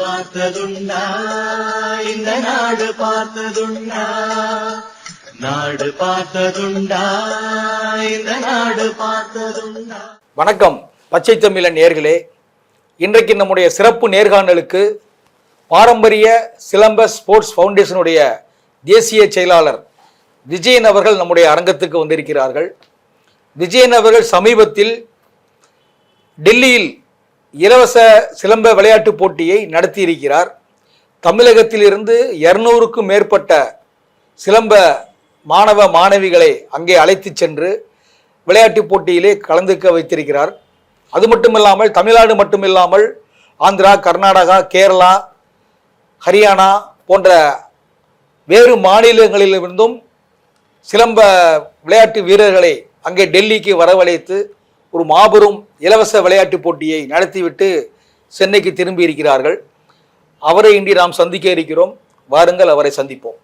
பார்த்ததுண்டா இந்த நாடு பார்த்ததுண்டா நாடு பார்த்ததுண்டா இந்த நாடு பார்த்ததுண்டா. வணக்கம் பச்சை தமிழன் நேர்களே. இன்றைக்கு நம்முடைய சிறப்பு நேர்காணலுக்கு பாரம்பரிய சிலம்ப ஸ்போர்ட்ஸ் ஃபவுண்டேஷனுடைய தேசிய செயலாளர் விஜயன் அவர்கள் நம்முடைய அரங்கத்துக்கு வந்திருக்கிறார்கள். விஜயன் அவர்கள் சமீபத்தில் டெல்லியில் இலவச சிலம்ப விளையாட்டுப் போட்டியை நடத்தியிருக்கிறார். தமிழகத்திலிருந்து இருநூறுக்கும் மேற்பட்ட சிலம்ப மாணவ மாணவிகளை அங்கே அழைத்துச் சென்று விளையாட்டுப் போட்டியிலே கலந்துக்க வைத்திருக்கிறார். அது மட்டுமில்லாமல் தமிழ்நாடு மட்டுமில்லாமல் ஆந்திரா கர்நாடகா கேரளா ஹரியானா போன்ற வேறு மாநிலங்களிலிருந்தும் சிலம்ப விளையாட்டு வீரர்களை அங்கே டெல்லிக்கு வரவழைத்து ஒரு மாபெரும் இலவச விளையாட்டுப் போட்டியை நடத்திவிட்டு சென்னைக்கு திரும்பி இருக்கிறார்கள். அவரை இன்றி நாம் சந்திக்க இருக்கிறோம். வாருங்கள் அவரை சந்திப்போம்.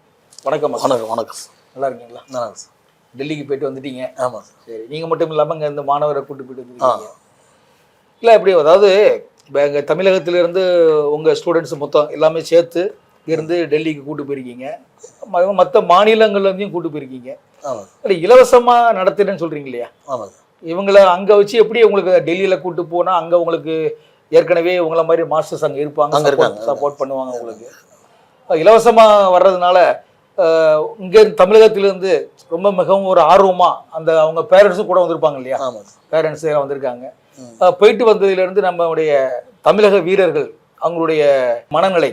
வணக்கம். வணக்கம் வணக்கம். நல்லா இருக்கீங்களா? நல்லா சார். டெல்லிக்கு போயிட்டு வந்துட்டீங்க? ஆமாம் சார். சரி நீங்கள் மட்டும் இல்லாமல் இங்கே இந்த மாணவரை கூட்டு போயிட்டு இல்லை எப்படி அதாவது இப்போ எங்கள் தமிழகத்திலிருந்து உங்கள் ஸ்டூடெண்ட்ஸ் மொத்தம் எல்லாமே சேர்த்து இருந்து டெல்லிக்கு கூட்டு போயிருக்கீங்க. மற்ற மாநிலங்கள்லேருந்தையும் கூட்டு போயிருக்கீங்க. ஆமாம் இல்லை இலவசமாக நடத்துறேன்னு சொல்கிறீங்க இல்லையா? ஆமாம் சார். இவங்கள அங்கே வச்சு எப்படி உங்களுக்கு டெல்லியில் கூட்டு போனால் அங்கே உங்களுக்கு ஏற்கனவே உங்களை மாதிரி மாஸ்டர்ஸ் அங்கே இருப்பாங்க அங்க இருக்காங்க. சப்போர்ட் பண்ணுவாங்க உங்களுக்கு இலவசமாக வர்றதுனால இங்கே தமிழகத்திலிருந்து ரொம்ப மிகவும் ஒரு ஆர்வமாக அந்த அவங்க பேரண்ட்ஸும் கூட வந்திருப்பாங்க இல்லையா பேரண்ட்ஸ் எல்லாம் வந்திருக்காங்க போயிட்டு வந்ததிலிருந்து நம்மளுடைய தமிழக வீரர்கள் அவங்களுடைய மனநிலை.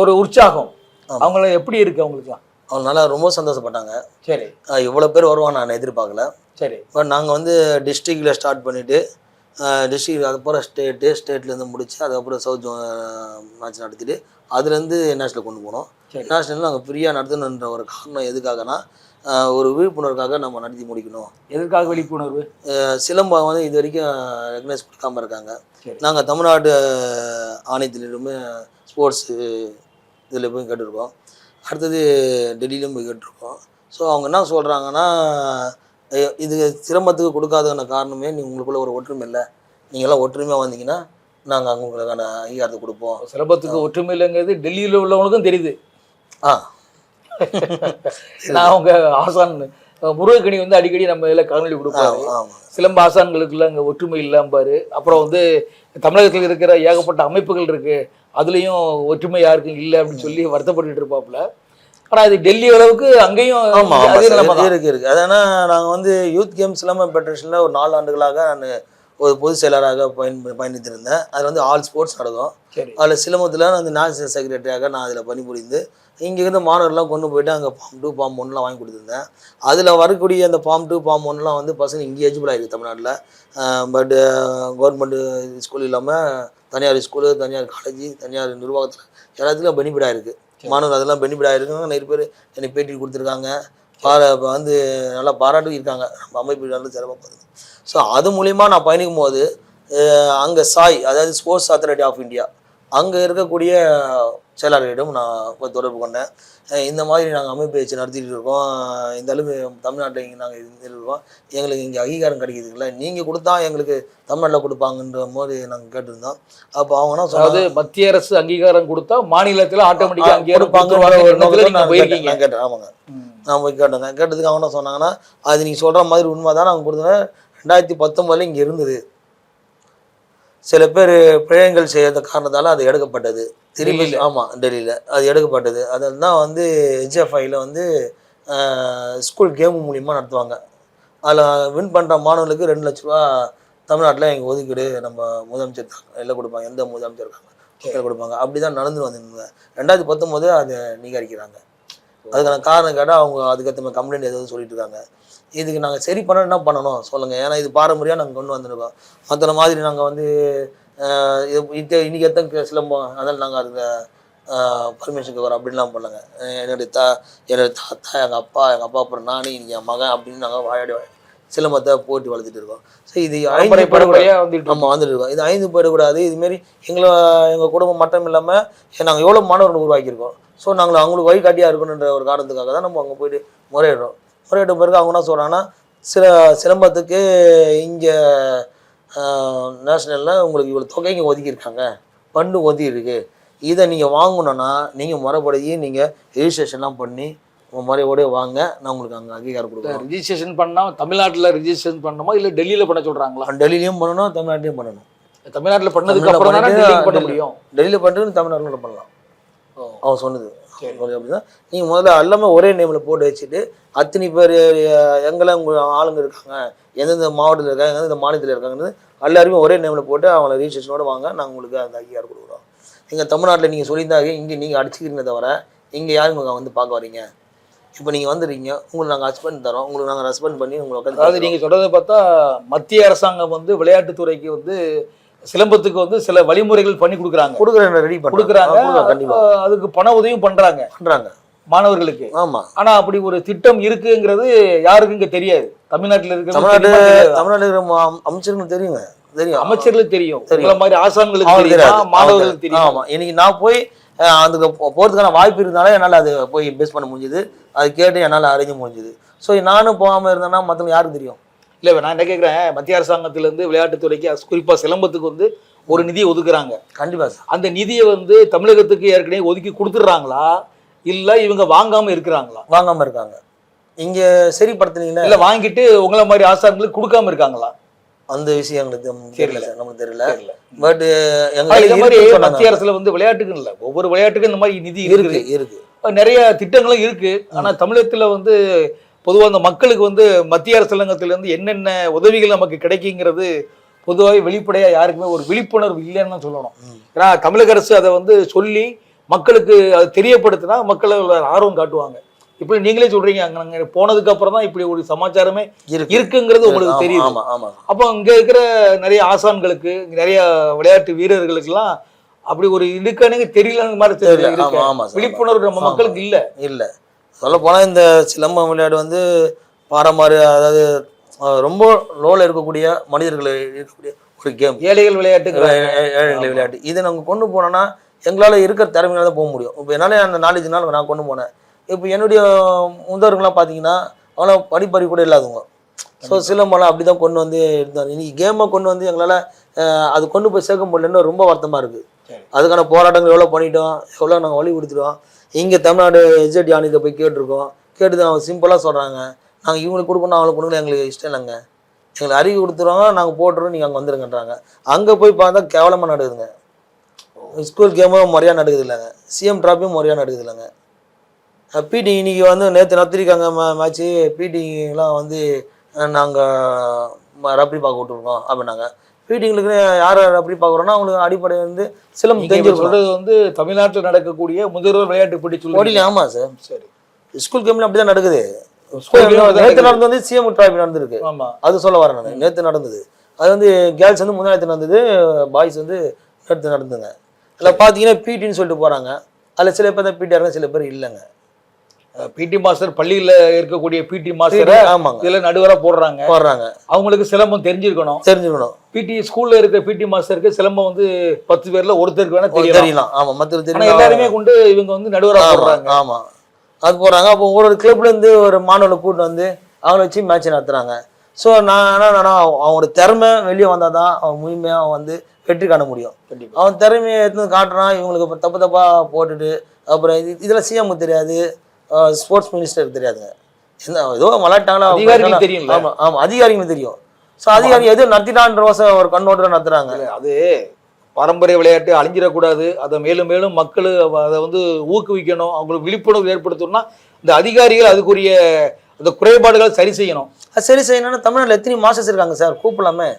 ஒரு உற்சாகம். அவங்கள எப்படி இருக்கு அவங்களுக்குலாம் நல்லா ரொம்ப சந்தோஷப்பட்டாங்க. சரி. இவ்வளோ பேர் வருவாங்க நான் எதிர்பார்க்கல. சரி. பட் நாங்கள் வந்து டிஸ்ட்ரிக்டில் ஸ்டார்ட் பண்ணிவிட்டு டிஸ்ட்ரிக்ட் அதுக்கப்புறம் ஸ்டேட்டு ஸ்டேட்லேருந்து முடிச்சு அதுக்கப்புறம் சவுத் மேட்ச் நடத்திட்டு அதுலேருந்து நேஷனல் கொண்டு போனோம். நேஷனல் நாங்கள் ஃப்ரீயாக நடத்தணுன்ற ஒரு காரணம் எதுக்காகனா ஒரு விழிப்புணர்வுக்காக நம்ம நடத்தி முடிக்கணும். எதற்காக விழிப்புணர்வு? சிலம்பம் வந்து இது வரைக்கும் ரெகனைஸ் கொடுக்காம இருக்காங்க. நாங்கள் தமிழ்நாடு ஆணையத்திலிருந்துமே ஸ்போர்ட்ஸு இதில் போய் கேட்டிருக்கோம். அடுத்தது டெல்லியிலும் போய் கேட்டிருக்கோம் ஸோ அவங்க என்ன சொல்கிறாங்கன்னா இது சிரமத்துக்கு கொடுக்காதன காரணமே நீ உங்களுக்குள்ள ஒரு ஒற்றுமை இல்லை. நீங்கள்லாம் ஒற்றுமையாக வந்தீங்கன்னா நாங்கள் அங்கே உங்களுக்கான அங்கீகாரத்தை கொடுப்போம். சிலம்பத்துக்கு ஒற்றுமை இல்லைங்கிறது டெல்லியில் உள்ளவங்களுக்கும் தெரியுது. ஆ. நான் அவங்க ஆசான். முருகக்கணி வந்து அடிக்கடி நம்ம இதில் காணொலி கொடுப்பாரு. சிலம்ப ஆசான்களுக்குள்ள அங்கே ஒற்றுமை இல்லாம்பாரு. அப்புறம் வந்து தமிழகத்தில் இருக்கிற ஏகப்பட்ட அமைப்புகள் இருக்கு. அதுலேயும் ஒற்றுமை யாருக்கும் இல்லை அப்படின்னு சொல்லி வருத்தப்பட்டுட்டு இருப்பாப்புல. ஆனால் இது டெல்லி அளவுக்கு அங்கேயும் ஆமாம் அதே இருக்கு இருக்கு. அது ஏன்னா நாங்கள் வந்து யூத் கேம் சிலம்பம் ஃபெடரேஷனில் ஒரு நாலு ஆண்டுகளாக நான் ஒரு பொதுச் செயலராக பயன் பயணித்திருந்தேன். அதில் வந்து ஆல் ஸ்போர்ட்ஸ் நடக்கும். அதில் சிலம்பத்தில் நான் வந்து நேஷனல் செக்ரட்டரியாக நான் அதில் பணிபுரிந்து இங்கேருந்து மாணவர்லாம் கொண்டு போயிட்டு அங்கே ஃபார்ம் டூ ஃபார்ம் ஒன்லாம் வாங்கி கொடுத்துருந்தேன். அதில் வரக்கூடிய அந்த ஃபார்ம் டூ ஃபார்ம் ஒன்லாம் வந்து பசங்க இங்கே எலிஜிபிளாக இருக்குது தமிழ்நாட்டில் பட் கவர்மெண்ட் ஸ்கூல் இல்லாமல் தனியார் ஸ்கூலு தனியார் காலேஜ் தனியார் நிர்வாகத்தில் எல்லாத்துலேயும் பெனிஃபிட் ஆயிருக்கு. மாணவர் அதெல்லாம் பெனிஃபிட் ஆயிருக்காங்க. நிறைய பேர் எனக்கு பேட்டி கொடுத்துருக்காங்க. பார வந்து நல்லா பாராட்டும் இருக்காங்க. நம்ம அமைப்பு நல்ல சிறப்பாக ஸோ அது மூலிமா நான் பயணிக்கும் போது அங்கே சாய் அதாவது ஸ்போர்ட்ஸ் அத்தாரிட்டி ஆஃப் இந்தியா அங்கே இருக்கக்கூடிய செயலாளரிடம் நான் தொடர்பு கொண்டேன். இந்த மாதிரி நாங்கள் அமைப்பு வச்சு நடத்திட்டு இருக்கோம். இந்த அளவு தமிழ்நாட்டில் இங்கே நாங்கள் இருக்கோம். எங்களுக்கு இங்கே அங்கீகாரம் கிடைக்குதுங்களா? நீங்கள் கொடுத்தா எங்களுக்கு தமிழ்நாட்டில் கொடுப்பாங்கன்ற மாதிரி நாங்கள் கேட்டிருந்தோம். அப்போ அவங்க என்ன அதாவது சொன்னாங்க மத்திய அரசு அங்கீகாரம் கொடுத்தா மாநிலத்தில் ஆட்டோமேட்டிக்காக அங்கீகாரம் கொடுப்பாங்க கேட்டேன். ஆமாங்க. நான் போய் கேட்டேங்க கேட்டதுக்கு அவங்க என்ன சொன்னாங்கன்னா அது நீங்கள் சொல்கிற மாதிரி உண்மை தான் நாங்கள் கொடுத்தோம் ரெண்டாயிரத்தி பத்தொம்பதுல இங்கே இருந்தது. சில பேர் பிழைகள் செய்யாத காரணத்தால் அது எடுக்கப்பட்டது. திரும்பி? ஆமாம் டெல்லியில். அது எடுக்கப்பட்டது. அதில் தான் வந்து ஹெச்எஃப்ஐயில் வந்து ஸ்கூல் கேம் மூலிமா நடத்துவாங்க. அதில் வின் பண்ணுற மாணவர்களுக்கு ரெண்டு லட்ச ரூபா தமிழ்நாட்டில் எங்கள் ஒதுக்கீடு நம்ம முதலமைச்சர் எல்லாம் கொடுப்பாங்க. எந்த முதலமைச்சர் இருக்காங்க? கொடுப்பாங்க. அப்படி தான் நடந்து வந்துருந்தாங்க. ரெண்டாயிரத்தி பத்தொம்போது அதை நீகரிக்கிறாங்க அதுக்கான காரணம் கேட்டால் அவங்க அதுக்கேற்ற மாதிரி கம்ப்ளைண்ட் எதாவது சொல்லிட்டு இருக்காங்க இதுக்கு நாங்கள் சரி பண்ண என்ன பண்ணணும்? சொல்லுங்கள் ஏன்னா இது பாரம்பரியம் நாங்கள் கொண்டு வந்துருக்கோம். மற்ற மாதிரி நாங்கள் வந்து இது இன்றைக்கி இன்னைக்கு எத்தனை சிலம்பம் அதனால் நாங்கள் அதுக்கு பர்மிஷன் கேட்குறோம் அப்படின்லாம் பண்ணலங்க. என்னுடைய தா என்னுடைய தாத்தா எங்கள் அப்பா எங்கள் அப்பா அப்புறம் நானே இன்னைக்கு என் மகன் அப்படின்னு நாங்கள் வாயாடி வாயாடி சிலம்பத்தை போட்டி வளர்த்துட்டு இருக்கோம். ஸோ இது ஐந்து வந்துட்டு நம்ம வந்துட்டு இருக்கோம். இது ஐந்து போயிடக்கூடாது இதுமாரி எங்களை எங்கள் குடும்பம் மட்டும் இல்லாமல் நாங்கள் எவ்வளோ மாணவர்கள் உருவாக்கியிருக்கோம். ஸோ நாங்கள் அவங்களுக்கு வழிகாட்டியாக இருக்கணுன்ற ஒரு காரணத்துக்காக தான் நம்ம அங்கே போயிட்டு முறையிடுறோம். முறையிட்ட பிறகு அவங்க என்ன சொல்கிறாங்கன்னா சில சிலம்பத்துக்கு இங்கே நேஷ்னலில் உங்களுக்கு இவ்வளோ தொகை இங்கே ஒதுக்கியிருக்காங்க. ஃபண்டு ஒதுக்கி இருக்கு இதை நீங்கள் வாங்கணும்னா நீங்கள் முறைப்படி நீங்கள் ரெஜிஸ்ட்ரேஷன்லாம் பண்ணி முறையோட வாங்க நான் உங்களுக்கு அங்கே அங்கீகாரம் கொடுக்குறேன் ரிஜிஸ்ட்ரேஷன் பண்ணா தமிழ்நாட்டுல ரிஜிஸ்ட்ரேஷன் பண்ணணுமா? இல்ல டெல்லியில பண்ண சொல்றாங்களா? டெல்லிலையும் பண்ணணும் தமிழ்நாட்டிலையும் பண்ணணும். தமிழ்நாட்டுல பண்ணதுக்கு அப்புறம் பண்ண முடியும். டெல்லியில் பண்ணுறது தமிழ்நாட்டில் பண்ணலாம். அவன் சொன்னது. சரி. அப்படிதான் நீங்கள் முதல்ல எல்லாமே ஒரே நேமில் போட்டு வச்சுட்டு அத்தனை பேர் எங்கெல்லாம் உங்கள் ஆளுங்க இருக்காங்க எந்தெந்த மாவட்டத்தில் இருக்காங்க எந்தெந்த மாநிலத்தில் இருக்காங்கன்னு எல்லாருமே ஒரே நேமில் போட்டு அவங்கள ரிஜிஸ்ட்ரேஷனோட வாங்க நாங்கள் உங்களுக்கு அந்த அங்கீகாரம் கொடுக்குறோம். இங்கே தமிழ்நாட்டில் நீங்கள் சொல்லியிருந்தாங்க இங்கே நீங்கள் அடிச்சுக்கிறீங்க தவிர இங்கே யாரும் வந்து பார்க்க வரீங்க? இப்போ நீங்கள் வந்துடுறீங்க உங்களுக்கு நாங்கள் ஹஸ்பண்ட் தரோம் உங்களுக்கு நாங்கள் ரெஸ்பாண்ட் பண்ணி உங்களை உட்காந்து அதாவது நீங்க சொல்றதை பார்த்தா மத்திய அரசாங்கம் வந்து விளையாட்டுத்துறைக்கு வந்து சிலம்பத்துக்கு வந்து சில வழிமுறைகள் பண்ணி கொடுக்குறாங்க. கொடுக்குறேன் ரெடி கொடுக்குறாங்க. கண்டிப்பாக அதுக்கு பண உதவியும் பண்றாங்க. பண்ணுறாங்க மாணவர்களுக்கு. ஆமாம் ஆனா அப்படி ஒரு திட்டம் இருக்குங்கிறது யாருக்கும் இங்க தெரியாது. தமிழ்நாட்டுல இருக்கிற தமிழ்நாடு தமிழ்நாட்டில் இருக்கிற அமைச்சர்களுக்கு தெரியுங்க. தெரியும். அமைச்சர்களுக்கு தெரியும். தெரியும். மாதிரி ஆசான்களுக்கு தெரியும் தெரியாது. மாணவர்களுக்கு தெரியும் ஆமா. இன்னைக்கு நான் போய் அதுக்கு போ- போறதுக்கான வாய்ப்பு இருந்தாலும் என்னால் அது போய் பேஸ் பண்ண முடிஞ்சுது. அது கேட்டு என்னால் அறிஞ்ச முடிஞ்சுது. ஸோ நானும் போகாமல் இருந்தேன்னா மற்றவங்க யாருக்கு தெரியும்? இல்ல நான் என்ன கேக்குறேன் மத்திய அரசாங்கத்துல இருந்து விளையாட்டுத்துறைக்கு அஸ்- குறிப்பா சிலம்பத்துக்கு வந்து ஒரு நிதியை ஒதுக்குறாங்க. கண்டிப்பா சார் அந்த நிதியை வந்து தமிழகத்துக்கு ஏற்கனவே ஒதுக்கி கொடுத்துட்றாங்களா? இல்ல இவங்க வாங்காம இருக்கிறாங்களா? வாங்காம இருக்காங்க. இங்க சரிப்படுத்துனீங்கன்னா இல்ல வாங்கிட்டு உங்களை மாதிரி ஆசான்களுக்கு கொடுக்காம இருக்காங்களா? அந்த விஷயம் எங்களுக்கு தெரியல சார் நம்மளுக்கு தெரியல. பட் இந்த மாதிரி மத்திய அரசுல வந்து விளையாட்டுக்கு இல்ல. ஒவ்வொரு விளையாட்டுக்கும் இந்த மாதிரி நிதி இருக்கு இருக்கு. நிறைய திட்டங்களும் இருக்கு. ஆனா தமிழகத்துல வந்து பொதுவா அந்த மக்களுக்கு வந்து மத்திய அரசாங்கத்துல இருந்து என்னென்ன உதவிகள் நமக்கு கிடைக்குங்கிறது பொதுவாகவே வெளிப்படையா யாருக்குமே ஒரு விழிப்புணர்வு இல்லைன்னு சொல்லணும். ஏன்னா தமிழக அரசு அதை வந்து சொல்லி மக்களுக்கு அது தெரியப்படுத்தினா மக்கள் ஆர்வம் காட்டுவாங்க. இப்படி நீங்களே சொல்றீங்க அங்க நாங்க போனதுக்கு அப்புறம் தான் இப்படி ஒரு சமாச்சாரமே இருக்கு. இருக்குங்கிறது உங்களுக்கு ஆமா அப்போ அங்க இருக்கிற நிறைய ஆசான்களுக்கு இங்க நிறைய விளையாட்டு வீரர்களுக்கெல்லாம் அப்படி ஒரு இருக்குன்னு தெரியலன்னு மாதிரி. விழிப்புணர்வு நம்ம. மக்களுக்கு இல்ல. இல்லை. சொல்ல போனால் இந்த சிலம்பம் விளையாட்டு வந்து பாரம்பரிய அதாவது ரொம்ப லோவில் இருக்கக்கூடிய மனிதர்கள் இருக்கக்கூடிய ஒரு கேம் ஏழைகள் விளையாட்டுங்கிற ஏழைகளை விளையாட்டு. இதை நாங்கள் கொண்டு போனோம்னா எங்களால் இருக்கிற திறமையால தான் போக முடியும். இப்போ என்னால் அந்த நாலேஜ்னால நான் கொண்டு போனேன். இப்போ என்னுடைய முந்தவர்கள்லாம் பார்த்தீங்கன்னா அவங்களாம் படிப்பறி கூட இல்லாதவங்க. ஸோ சிலம்பெல்லாம் அப்படி தான் கொண்டு வந்து இருந்தாங்க. இன்னைக்கு கேமை கொண்டு வந்து எங்களால் அது கொண்டு போய் சேர்க்க முடியலன்னு ரொம்ப வருத்தமாக இருக்குது. அதுக்கான போராட்டங்கள் எவ்வளோ பண்ணிட்டோம் எவ்வளோ நாங்கள் வழி கொடுத்துட்டோம். இங்கே தமிழ்நாடு எஜெட் ஆணையத்தை போய் கேட்டிருக்கோம். கேட்டு அவங்க சிம்பிளாக சொல்கிறாங்க நாங்கள் இவங்களுக்கு கொடுக்கணும் அவங்களுக்கு கொடுக்கணும் எங்களுக்கு இஷ்டம் இல்லைங்க. எங்களுக்கு அறிவு கொடுத்துருவாங்க நாங்கள் போட்டுறோம் நீங்கள் அங்கே வந்துருங்கன்றாங்க. அங்கே போய் பார்த்தா கேவலமாக நடக்குதுங்க. ஸ்கூல் கேமும் முறையாக நடக்குது இல்லைங்க. சிஎம் ட்ராஃபியும் முறையாக நடக்குது இல்லைங்க. பிடி இன்னைக்கு வந்து நேற்று நடத்திருக்காங்க மேட்ச்சு பிடிலாம் வந்து நாங்கள் ரப்பி பார்க்க விட்டுருக்கோம் அப்படின்னாங்க. பிடிங்களுக்கு யார் ரப்பி பார்க்குறோன்னா அவங்களுக்கு அடிப்படை வந்து சிலம்பு சொல்றது வந்து தமிழ்நாட்டில் நடக்கக்கூடிய முதல்வர் விளையாட்டு போட்டி ஓடில சொல்லி ஆமாம் சார். சரி. ஸ்கூல் கேம்ல அப்படி தான் நடக்குது. நேற்று. நடந்து வந்து சிஎம் ட்ராஃபி நடந்திருக்கு. ஆமா. அது சொல்ல வரேன் நான். நேற்று நடந்தது. அது வந்து கேர்ள்ஸ் வந்து முன்னாடி நடந்தது. பாய்ஸ் வந்து நேற்று நடந்துங்க அதில் பார்த்தீங்கன்னா பிடின்னு சொல்லிட்டு போகிறாங்க அதில் சில பேர் தான் பிடி இருக்காங்க சில பேர் இல்லைங்க. பிடி மாஸ்டர் பள்ளியில இருக்கக்கூடிய பிடி மாஸ்டரை ஆமாங்க. இதுல நடுவரா போடுறாங்க. போடுறாங்க. அவங்களுக்கு சிலம்பம் தெரிஞ்சிருக்கணும். தெரிஞ்சுக்கணும் பிடி ஸ்கூல்ல இருக்க பிடி மாஸ்டருக்கு சிலம்பம் வந்து பத்து பேர்ல ஒருத்தருக்கு வேணா தெரியும் தெரியலாம். ஆமா மற்ற ஆனா எல்லாருமே கொண்டு இவங்க வந்து நடுவரா போடுறாங்க. ஆமா. அது போறாங்க அப்போ ஒரு ஒரு கிளப்ல இருந்து ஒரு மாணவர்களை கூட்டு வந்து அவங்கள வச்சு மேட்ச் நடத்துறாங்க. ஸோ நான் என்ன நான் அவனோட திறமை வெளியே வந்தால் தான் அவன் முழுமையாக அவன் வந்து வெற்றி காண முடியும். கண்டிப்பா. அவன் திறமையை எடுத்து காட்டுறான். இவங்களுக்கு தப்பு தப்பா போட்டுட்டு அப்புறம் இது இதில் சிஎம் தெரியாது. ஸ்போர்ட்ஸ் மினிஸ்டருக்கு தெரியாதுங்க. என்ன ஏதோ அதிகாரிகளுக்கு தெரியும்ல. ஆமா ஆமா அதிகாரிகளுக்கு தெரியும். ஸோ அதிகாரி எதுவும் நடத்திட்டான்ற ஒரு கண்ணோட்டம் நடத்துறாங்க அது பாரம்பரிய விளையாட்டு அழிஞ்சிடக்கூடாது. அதை மேலும் மேலும் மக்கள் அதை வந்து ஊக்குவிக்கணும். அவங்களுக்கு விழிப்புணர்வு ஏற்படுத்தணும்னா இந்த அதிகாரிகள் அதுக்குரிய அந்த குறைபாடுகளை சரி செய்யணும். அது சரி செய்யணும்னா தமிழ்நாட்டில் எத்தனை மாஸ்டர்ஸ் இருக்காங்க சார்? கூப்பிடலாமே.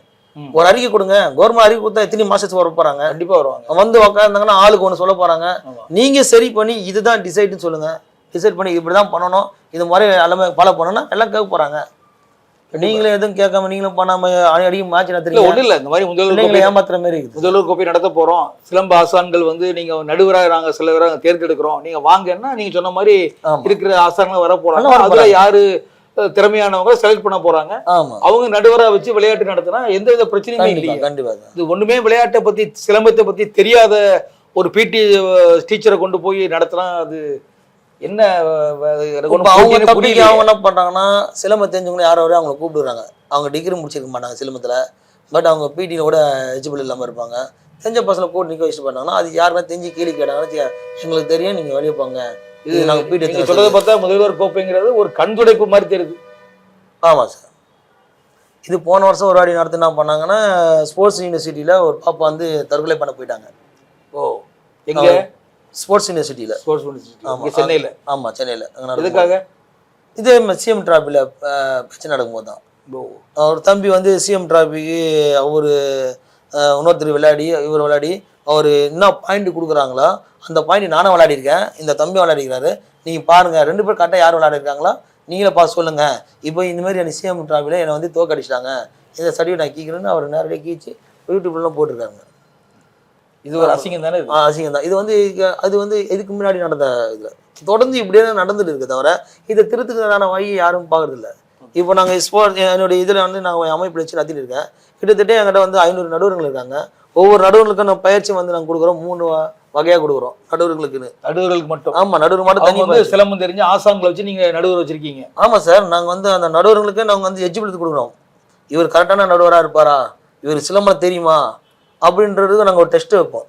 ஒரு அறிக்கை கொடுங்க. கவர்மெண்ட் அறிக்கை கொடுத்தா எத்தனை மாஸ்டர்ஸ் வர போறாங்க? கண்டிப்பா வருவாங்க. வந்து உட்காந்தாங்கன்னா ஆளுக்கு ஒன்று சொல்ல போறாங்க. நீங்க சரி பண்ணி இதுதான் டிசைட்னு சொல்லுங்க. டிசைட் பண்ணி இப்படி தான் பண்ணணும். இது மாதிரி எல்லாமே ஃபாலோ பண்ணணும்னா எல்லாம் கேட்க போறாங்க. நீங்களும் எதுவும் கேட்காம நீங்களும் பண்ணாம அடி அடி மேட்ச் நடத்துறீங்க? ஒண்ணு இல்ல இந்த மாதிரி முதல்வர் ஏமாத்துற மாதிரி இருக்குது. முதல்வர் கோப்பை நடத்த போறோம். சிலம்ப ஆசான்கள் வந்து நீங்க நடுவராக நாங்க சிலவராக தேர்ந்தெடுக்கிறோம். நீங்க வாங்கன்னா நீங்க சொன்ன மாதிரி இருக்கிற ஆசான்கள் வர போறாங்க. அதுல யாரு திறமையானவங்க செலக்ட் பண்ண போறாங்க. அவங்க நடுவரா வச்சு விளையாட்டு நடத்தினா எந்த வித பிரச்சனையுமே இல்லையே. கண்டிப்பா இது ஒண்ணுமே விளையாட்டை பத்தி சிலம்பத்தை பத்தி தெரியாத ஒரு பிடி டீச்சரை கொண்டு போய் நடத்தினா அது என்ன அவங்க தப்பிக்க. அவங்க என்ன பண்றாங்கன்னா சிலம்ப தெரிஞ்சவங்க யாரோ வரையும் அவங்களை கூப்பிடுறாங்க. அவங்க டிகிரி முடிச்சிருக்க மாட்டாங்க சிலம்பத்துல. பட் அவங்க பிடியில் கூட எலிஜிபிள் இல்லாம இருப்பாங்க. தெரிஞ்ச பசங்களை கூட்டு நிற்க வச்சுட்டு பண்ணாங்கன்னா அது யாருன்னா தெரிஞ்சு கீழே கேட்டாங்கன்னா "சரி, எங்களுக்கு தெரியும் நீங்கள் வெளியே போங்க. இது நாங்கள் நீங்க பீட்டு சொல்றதை பார்த்தா முதல்வர் கோப்பைங்கிறது ஒரு கண் துடைப்பு மாதிரி தெரியுது. ஆமாம் சார் இது போன வருஷம் ஒரு வாடி நடத்தி என்ன பண்ணாங்கன்னா ஸ்போர்ட்ஸ் யூனிவர்சிட்டியில் ஒரு பாப்பா வந்து தற்கொலை பண்ண போயிட்டாங்க. ஓ எங்க? ஸ்போர்ட்ஸ் யூனிவர்சிட்டியில் ஸ்போர்ட்ஸ். யூனிவர்சிட்டி சென்னையில. ஆமாம் சென்னையில். எதுக்காக? இதே சிஎம் டிராபியில் பிரச்சனை நடக்கும்போது தான். அவர் தம்பி வந்து சிஎம் டிராபிக்கு அவர் இன்னொருத்தர் விளையாடி இவர் விளையாடி அவர் என்ன பாயிண்ட் கொடுக்குறாங்களோ அந்த பாயிண்ட் நானும் விளையாடிருக்கேன். இந்த தம்பி விளையாடிக்கிறாரு நீங்கள் பாருங்கள் ரெண்டு பேர் கரெக்டாக யார் விளையாடிருக்காங்களோ நீங்களே பார்த்து சொல்லுங்கள் இப்போ இந்த மாதிரி எனக்கு சிஎம் டிராபியில் என்னை வந்து தோக்கடிச்சிட்டாங்க இந்த சர்டிஃபிகேட் நான் கீக்கிறேன்னு அவர் நேரடியாக கீச்சு யூடியூப்லாம் போட்டிருக்காங்க. இது ஒரு அசிங்கம் தானே அசிங்கம் தான். இது வந்து அது வந்து இதுக்கு முன்னாடி நடந்த இது தொடர்ந்து இப்படியே தான் நடந்துட்டு இருக்கு தவிர இதை திருத்துக்கிறதான வழி யாரும் பார்க்கறது இல்ல இப்போ நாங்கள் ஸ்போர்ட் என்னுடைய இதில் வந்து நாங்கள் அமைப்பு வச்சு நடத்திட்டு இருக்கேன். கிட்டத்தட்ட என்கிட்ட வந்து ஐநூறு நடுவர்கள் இருக்காங்க. ஒவ்வொரு நடுவர்களுக்கும் நான் பயிற்சி வந்து நாங்கள் கொடுக்குறோம். மூணு வ- வகையா கொடுக்குறோம். நடுவர்களுக்குன்னு. நடுவர்களுக்கு மட்டும்? ஆமா நடுவர் மட்டும் தனி வந்து சிலம்பம் தெரிஞ்சு ஆசாங்களை வச்சு நீங்க நடுவர் வச்சிருக்கீங்க. ஆமா சார் நாங்க வந்து அந்த நடுவர்களுக்கு நாங்க வந்து எஜிபிலிட்டி கொடுக்குறோம். இவர் கரெக்டான நடுவரா இருப்பாரா? இவர் சிலம்பம் தெரியுமா? அப்படின்றதுக்கு நாங்க ஒரு டெஸ்ட் வைப்போம்.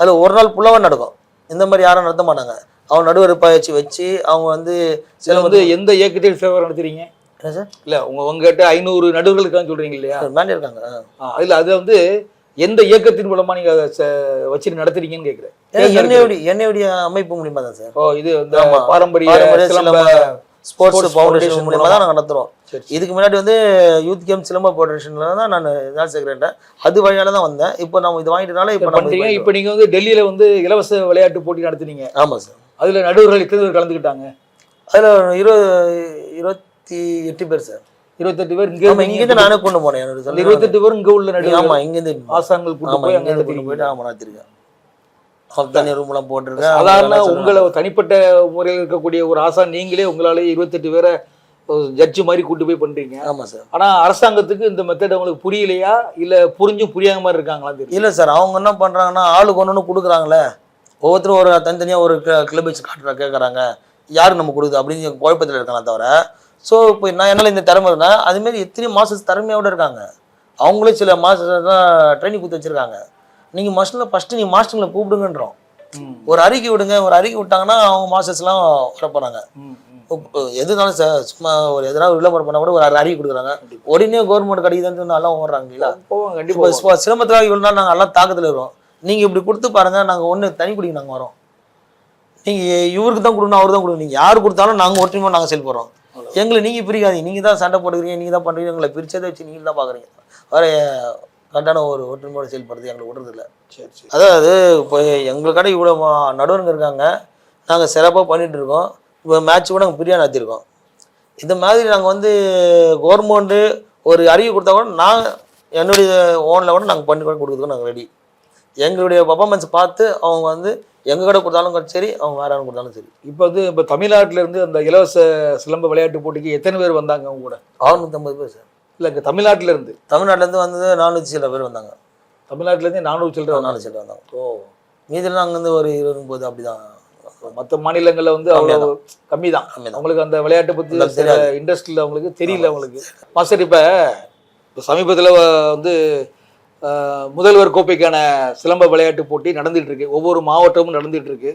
அதுல ஒரு நாள் ஃபுல்லாவே நடக்கும். இந்த மாதிரி யாரும் நடத்த மாட்டாங்க. அவங்க நடுவர் பயிற்சி வச்சு அவங்க வந்து சில வந்து எந்த இயக்கத்தில் சேவை நடத்துறீங்க? சார் இல்ல உங்க உங்ககிட்ட ஐநூறு நடுவர்களுக்கான்னு சொல்றீங்க இல்லையா? மேலே இருக்காங்க. அதுல அது வந்து எந்த இயக்கத்தின் மூலமா நீங்க வச்சு நடத்துறீங்கன்னு கேக்குறேன். என்னையுடைய என்னையுடைய அமைப்பு மூலியமா தான் சார் ஓ இது. பாரம்பரிய ஸ்போர்ட்ஸ் ஃபவுண்டேஷன் மூலியமா தான் நாங்கள் சரி. இதுக்கு முன்னாடி வந்து யூத் கேம் சிலம்ப ஃபவுண்டேஷன்ல தான் நான் ஜெனரல் செக்ரட்டரி அது வழியால தான் வந்தேன். இப்போ நம்ம இது வாங்கிட்டனால இப்போ இது இப்ப நீங்க வந்து டெல்லியில வந்து இலவச விளையாட்டு போட்டி நடத்துனீங்க? ஆமா சார் அதுல நடுவர்கள் எத்தனை பேர் கலந்துக்கிட்டாங்க? அதுல இருபது இருபத்தி எட்டு பேர் சார் இருபத்தெட்டு பேர் இங்க இங்கேருந்து நானே கொண்டு போனேன். இருபத்தெட்டு பேரும் இங்க உள்ள ஆமா நடுவர் இங்கேருந்து. ஆசான்கள் ஆமா போய் அங்க கொண்டு போயிட்டு ஆமா நடத்திருக்கேன். தனி ரூம்லாம் போட்டிருக்கேன் சாதாரண உங்களை தனிப்பட்ட முறையில் இருக்கக்கூடிய ஒரு ஆசான் நீங்களே உங்களால இருபத்தெட்டு பேரை ஜட்ஜு மாதிரி கூட்டு போய் பண்றீங்க. ஆமா சார் ஆனா அரசாங்கத்துக்கு இந்த மெத்தட் அவங்களுக்கு புரியலையா? இல்ல புரிஞ்சும் புரியாத மாதிரி இருக்காங்களா தெரியும் இல்ல சார் அவங்க என்ன பண்றாங்கன்னா ஆளுக்கு ஒன்று ஒன்று கொடுக்குறாங்களே. ஒவ்வொருத்தரும் ஒரு தனித்தனியா ஒரு கிளப் வச்சு காட்டுற கேட்குறாங்க யாரு நம்ம கொடுக்குது? அப்படின்னு குழப்பத்தில் இருக்காங்க தவிர. ஸோ இப்போ நான் என்னால் இந்த திறமை இருந்தா அதுமாரி எத்தனை மாஸ்டர்ஸ் திறமையோட இருக்காங்க. அவங்களே சில மாஸ்டர்ஸ் தான் ட்ரைனிங் கொடுத்து வச்சிருக்காங்க. நீங்க மாஸ்டர்ல ஃபர்ஸ்ட் நீங்க மாஸ்டர்களை கூப்பிடுங்கன்றோம். ஒரு அறிக்கை விடுங்க ஒரு அறிக்கை விட்டாங்கன்னா அவங்க மாஸ்டர்ஸ்லாம் வர. இப்போ எதுனாலும் சும்மா ஒரு எதனா விளம்பரம் பண்ணா கூட ஒரு அறிக்கை கொடுக்குறாங்க. உடனே கவர்மெண்ட் கிடைக்குதுன்னு நல்லா ஓடுறாங்க இல்லையா? போவாங்க இப்போ கண்டிப்பா இப்போ சிரமத்தில் இவ்வளோ நாள் நாங்கள் எல்லாம் தாக்கத்தில் இருக்கோம். நீங்கள் இப்படி கொடுத்து பாருங்க நாங்கள் ஒன்று தனி குடிக்கு நாங்கள் வரோம். நீங்கள் இவருக்கு தான் கொடுக்கணும் அவர் தான் கொடுக்கணும். நீங்கள் யார் கொடுத்தாலும் நாங்கள் ஒற்றுமையாக நாங்கள் செல் போகிறோம் எங்களை நீங்கள் பிரிக்காதீங்க. நீங்கள் தான் சண்டை போட்டுக்கிறீங்க நீங்கள் தான் பண்ணுறீங்க எங்களை பிரிச்சதை வச்சு நீங்கள் தான் பார்க்குறீங்க வேற கரெக்டான ஒரு ஒற்றுமையோட செயல்படுறது எங்களுக்கு விடுறது இல்லை சரி சரி. அதாவது இப்போ எங்கள் கடை இவ்வளோ நடுவருங்க இருக்காங்க. நாங்கள் சிறப்பாக பண்ணிட்டு இருக்கோம். இப்போ மேட்ச் கூட நாங்கள் பிரியா நடத்திருக்கோம் இந்த மாதிரி நாங்கள் வந்து கவர்மெண்ட்டு ஒரு அறிவு கொடுத்தா கூட நான் என்னுடைய ஓனில் கூட நாங்கள் பண்ணி கூட கொடுக்குறதுக்கு நாங்கள் ரெடி எங்களுடைய பர்ஃபார்மன்ஸ் பார்த்து அவங்க வந்து எங்கள் கடை கொடுத்தாலும் சரி அவங்க வேற யாரும் கொடுத்தாலும் சரி. இப்போ வந்து இப்போ தமிழ்நாட்டுல இருந்து அந்த இலவச சிலம்ப விளையாட்டு போட்டிக்கு எத்தனை பேர் வந்தாங்க அவங்க கூட? அறுநூத்தம்பது பேர் சார். இல்ல இங்க தமிழ்நாட்டுல இருந்து தமிழ்நாட்டிலேருந்து வந்தது நானூற்றி சில பேர் வந்தாங்க. தமிழ்நாட்டுல இருந்து நானூறு சில்லற நானூறு சில வந்தாங்க. ஓ மீதிலாம் அங்கேருந்து ஒரு இருபது முப்பது அப்படி தான் மற்ற மாநிலங்கள்ல வந்து அவ்வளோ கம்மி தான் அவங்களுக்கு அந்த விளையாட்டை சில இண்டஸ்ட்ரியில் அவங்களுக்கு தெரியல அவங்களுக்கு. மாஸ்டர் இப்ப இப்ப சமீபத்துல வந்து முதல்வர் கோப்பைக்கான சிலம்ப விளையாட்டு போட்டி நடந்துட்டு இருக்கு ஒவ்வொரு மாவட்டமும் நடந்துட்டு இருக்கு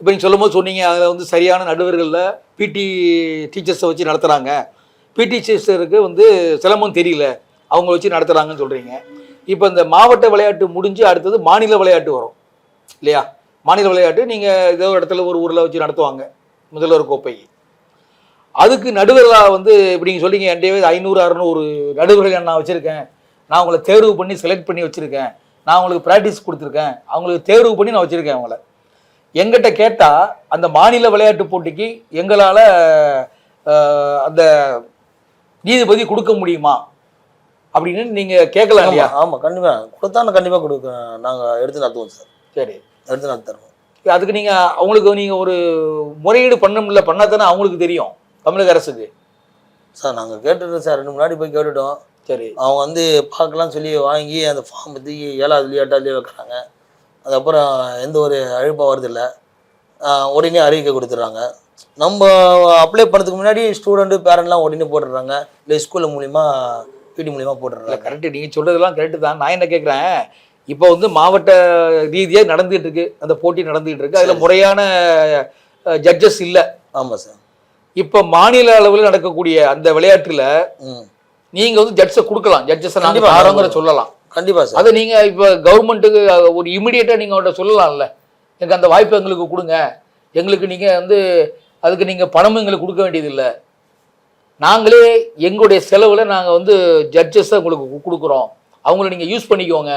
இப்போ நீங்கள் சொல்லும்போது சொன்னீங்க அதில் வந்து சரியான நடுவர்களில் பிடி டீச்சர்ஸை வச்சு நடத்துகிறாங்க பிடி சிஸ்டருக்கு வந்து சிலம்பம் தெரியல. அவங்க வச்சு நடத்துகிறாங்கன்னு சொல்கிறீங்க இப்போ இந்த மாவட்ட விளையாட்டு முடிஞ்சு அடுத்தது மாநில விளையாட்டு வரும். இல்லையா? மாநில விளையாட்டு நீங்கள் ஏதோ ஒரு இடத்துல ஒரு ஊரில் வச்சு நடத்துவாங்க. முதல்வர் கோப்பை. அதுக்கு நடுவர்களாக வந்து இப்படி நீங்கள் சொல்லிங்க என்கிட்ட ஐநூறு அறநூறு நடுவர்கள் நான் வச்சுருக்கேன். நான் உங்களை தேர்வு பண்ணி செலக்ட் பண்ணி வச்சுருக்கேன். நான் உங்களுக்கு ப்ராக்டிஸ் கொடுத்துருக்கேன். அவங்களுக்கு தேர்வு பண்ணி நான் வச்சுருக்கேன் அவங்கள. எங்கிட்ட கேட்டால் அந்த மாநில விளையாட்டு போட்டிக்கு எங்களால் அந்த நீதிபதி கொடுக்க முடியுமா? அப்படின்னு நீங்கள் கேட்கலாம் இல்லையா? ஆமாம் கண்டிப்பாக கொடுத்தா நான் கண்டிப்பாக கொடுக்க நாங்கள் எடுத்து நடத்துவோம் சார். சரி. எடுத்து நடத்தி தருவோம். அதுக்கு நீங்கள் அவங்களுக்கு நீங்கள் ஒரு முறையீடு பண்ண பண்ணா தானே அவங்களுக்கு தெரியும் தமிழக அரசுக்கு? சார் நாங்கள் கேட்டுட்டோம் சார் ரெண்டு முன்னாடி போய் கேட்டுட்டோம். சரி. அவங்க வந்து பார்க்கலாம் சொல்லி வாங்கி அந்த ஃபார்ம் பற்றி ஏழாவதுலேயே எட்டாவதுலேயே வைக்கிறாங்க. அதுக்கப்புறம் எந்த ஒரு அழுப்பாக வரதில்லை உடனே அறிக்கை கொடுத்துட்றாங்க. நம்ம அப்ளை பண்ணதுக்கு முன்னாடி ஸ்டூடெண்ட்டு பேரண்ட்லாம் உடனே போட்டுடுறாங்க. இல்லை ஸ்கூலில் மூலிமா பிடி மூலிமா போட்டுடுறாங்க. கரெக்டு நீங்கள் சொல்கிறதெல்லாம் கரெக்டு தான். நான் என்ன கேட்குறேன் இப்போ வந்து மாவட்ட ரீதியாக நடந்துகிட்டு இருக்கு. அந்த போட்டி நடந்துகிட்டு இருக்கு. அதில் முறையான ஜட்ஜஸ் இல்லை. ஆமாம் சார் இப்போ மாநில அளவில் நடக்கக்கூடிய அந்த விளையாட்டுல ம். நீங்க வந்து ஜட்ஜஸை கொடுக்கலாம். ஜட்ஜஸை நாங்கள். தாரோங்கிற சொல்லலாம். கண்டிப்பாக சார் அதை நீங்க இப்போ கவர்மெண்ட்டுக்கு ஒரு இமிடியேட்டா நீங்க அவர்கிட்ட சொல்லலாம்ல. எனக்கு அந்த வாய்ப்பு எங்களுக்கு கொடுங்க. எங்களுக்கு நீங்க வந்து அதுக்கு நீங்க பணமும் எங்களுக்கு கொடுக்க வேண்டியதில்லை. நாங்களே எங்களுடைய செலவுல நாங்க வந்து ஜட்ஜஸை உங்களுக்கு கொடுக்குறோம். அவங்கள நீங்க யூஸ் பண்ணிக்கோங்க.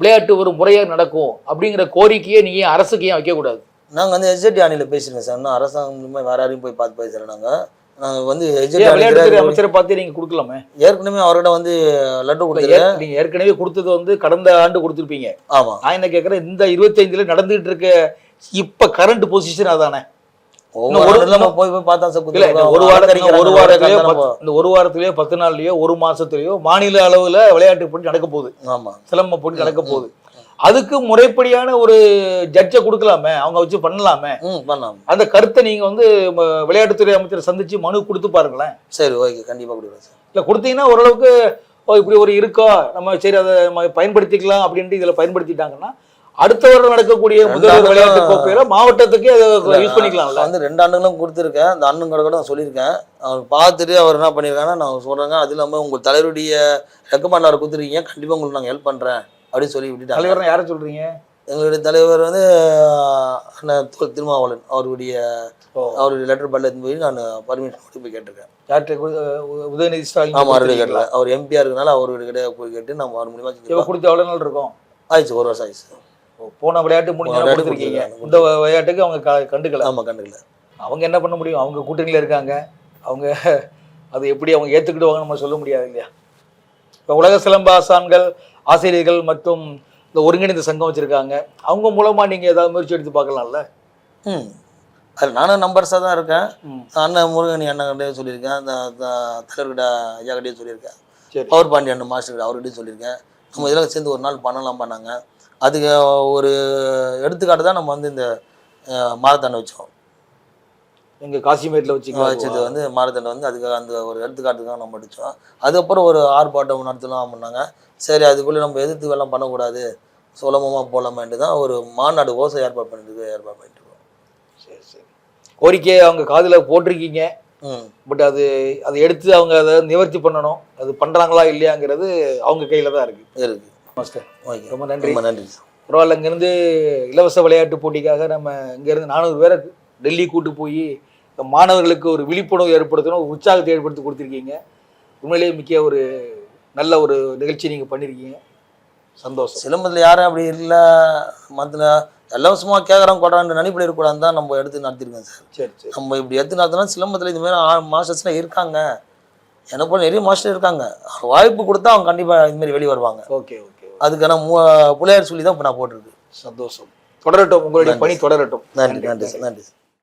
விளையாட்டு ஒரு முறையாக நடக்கும் அப்படிங்கிற கோரிக்கையை நீங்க ஏன் அரசுக்கு ஏன் வைக்கக்கூடாது? நாங்கள் வந்து எஸ்ஜெட்டி அணியில் பேசியிருக்கோம் சார். இன்னும் அரசாங்கம் மூலியமா வேற யாரையும் போய் பார்த்து பேசுகிறோம் நாங்கள் நாங்கள் வந்து விளையாட்டுத்துறை அணி அமைச்சரை பார்த்து நீங்க கொடுக்கலாமே? ஏற்கனவே அவர்கிட்ட வந்து லெட்டர் கொடுத்துருக்கேன் ஏற்- நீங்க ஏற்கனவே கொடுத்தது வந்து கடந்த ஆண்டு கொடுத்துருப்பீங்க. ஆமாம் நான் என்ன கேட்கறேன் இந்த இருபத்தைந்துல நடந்துட்டு இருக்க இப்ப கரண்ட் பொசிஷன் அதானே? ஒரு- வாரத்திலேயோ பத்து- நாள்லயோ ஒரு மாசத்துலயோ மாநில அளவுல விளையாட்டு போட்டி நடக்க போகுது. சிலம்ப போட்டி நடக்க போகுது. அதுக்கு முறைப்படியான ஒரு ஜட்ஜை கொடுக்கலாமே? அவங்க வச்சு பண்ணலாமே? அந்த கருத்தை நீங்க வந்து விளையாட்டுத்துறை அமைச்சரை சந்திச்சு மனு கொடுத்து பாருங்களேன். சரி ஓகே. கண்டிப்பாக கொடுக்குறேன் சார். இல்ல கொடுத்தீங்கன்னா ஓரளவுக்கு இப்படி ஒரு இருக்கோ? நம்ம சரி அதை நம்ம பயன்படுத்திக்கலாம் அப்படின்ட்டு இதுல பயன்படுத்திட்டாங்கன்னா அடுத்த வருடம் நடக்கக்கூடிய முதல்வர் விளையாட்டு கோப்பையில மாவட்டத்துக்கே அதை யூஸ் பண்ணிக்கலாம்ல நான் வந்து ரெண்டு ஆண்டுகளும் கொடுத்துருக்கேன். அந்த அண்ணன் கூட கூட நான் சொல்லியிருக்கேன். அவர் பார்த்துட்டு அவர் என்ன பண்ணியிருக்காங்கன்னா நான் சொல்கிறேங்க அது இல்லாமல் உங்கள் தலைவருடைய ரெக்கமெண்ட் அவர் கொடுத்துருக்கீங்க. கண்டிப்பாக உங்களுக்கு நாங்கள் ஹெல்ப் பண்ணுறேன் அப்படின்னு சொல்லி விட்டுட்டாங்க. தலைவர் யாரை சொல்றீங்க? எங்களுடைய தலைவர் வந்து அண்ணன் தொல் திருமாவளவன் அவருடைய. அவருடைய லெட்டர் பல்ல போய் நான் பர்மிஷன் கொடுத்து போய் கேட்டிருக்கேன். யார்கிட்ட உதயநிதி ஸ்டாலின் ஆமாம் அவருடைய? கேட்டல அவர் எம்பியாக இருக்கனால அவருடைய கிட்ட போய் கேட்டு நம்ம அவர் மூலியமாக கொடுத்து எவ்வளவு நாள் இருக்கும்? ஆயிடுச்சு ஒரு வருஷம் ஆயிடுச்சு. போன விளையாட்டு முடிஞ்ச கொடுத்துருக்கீங்க. இந்த விளையாட்டுக்கு அவங்க கண்டுக்கல. ஆமாம் கண்டுக்கல. அவங்க என்ன பண்ண முடியும்? அவங்க கூட்டணியில இருக்காங்க. அவங்க அது எப்படி அவங்க ஏத்துக்கிடுவாங்க நம்ம சொல்ல முடியாது இல்லையா? இப்போ உலக சிலம்ப ஆசான்கள் ஆசிரியர்கள் மற்றும் இந்த ஒருங்கிணைந்த சங்கம் வச்சிருக்காங்க. அவங்க மூலமா நீங்க ஏதாவது முயற்சி எடுத்து பார்க்கலாம்ல? ம். அது நானும் நம்பர்ஸாக தான் இருக்கேன். அண்ணன் முருகனி அண்ணன் கிட்டே சொல்லியிருக்கேன். அந்த தலைவர்கிட்ட ஐயா கிட்டே சொல்லியிருக்கேன் பவர் பாண்டி அண்ணன் மாஸ்டர் கிட்ட அவர்கிட்டயும் சொல்லியிருக்கேன். நம்ம இதெல்லாம் சேர்ந்து ஒரு நாள் பண்ணலாம் பண்ணாங்க அதுக்கு ஒரு எடுத்துக்காட்டு தான் நம்ம வந்து இந்த மாரத்தாண்டை வச்சோம். எங்க காசிமேட்ல வச்சுக்கலாம் வச்சது வந்து மாரத்தாண்டை வந்து அதுக்காக அந்த ஒரு எடுத்துக்காட்டுக்காக நம்ம அடித்தோம் அதுக்கப்புறம் ஒரு ஆர்ப்பாட்டம் நடத்தலாம் பண்ணாங்க. சரி அதுக்குள்ளே நம்ம எதிர்த்து எல்லாம் பண்ணக்கூடாது. சுலபமாக போகலாமேன்ட்டு தான் ஒரு மாநாடு ஓசை ஏற்பாடு பண்ணிட்டு ஏற்பாடு பண்ணிட்டு இருக்கோம். சரி சரி. கோரிக்கையை அவங்க காதுல போட்டிருக்கீங்க. ம். பட் அது அதை எடுத்து அவங்க அதை நிவர்த்தி பண்ணணும். அது பண்றாங்களா இல்லையாங்கிறது அவங்க கையில தான் இருக்கு. இருக்கு. Master okay. ரொம்ப நன்றி. ரொம்ப நன்றி பரவாயில்ல இங்கேருந்து இலவச விளையாட்டு போட்டிக்காக நம்ம இங்கேருந்து நானூறு பேரை டெல்லி கூட்டு போய் மாணவர்களுக்கு ஒரு விழிப்புணர்வு ஏற்படுத்தணும் ஒரு உற்சாகத்தை ஏற்படுத்தி கொடுத்துருக்கீங்க. உண்மையிலேயே மிக்க ஒரு நல்ல ஒரு நிகழ்ச்சி நீங்கள் பண்ணியிருக்கீங்க சந்தோஷம். சிலம்பத்தில் யாரும் அப்படி இல்லை மற்ற எல்லாம் சும்மா கேட்குறோம் கொடான்ற நினைப்பில் இருக்கக்கூடாது தான் நம்ம எடுத்து நடத்திருக்கோம் சார் சரி சரி. நம்ம இப்படி எடுத்து நடத்தினா சிலம்பத்தில் இந்த மாதிரி மாஸ்டர்ஸ்லாம் இருக்காங்க. எனக்கு நிறைய மாஸ்டர் இருக்காங்க. வாய்ப்பு கொடுத்தா அவங்க கண்டிப்பாக இது மாதிரி வெளியே வருவாங்க. Okay okay. அதுக்கான மூ புள்ளையார் சொல்லி தான் இப்போ நான் போட்டிருக்கு. சந்தோஷம். தொடரட்டும். உங்களுடைய பணி தொடரட்டும். நன்றி நன்றி சார் நன்றி சார்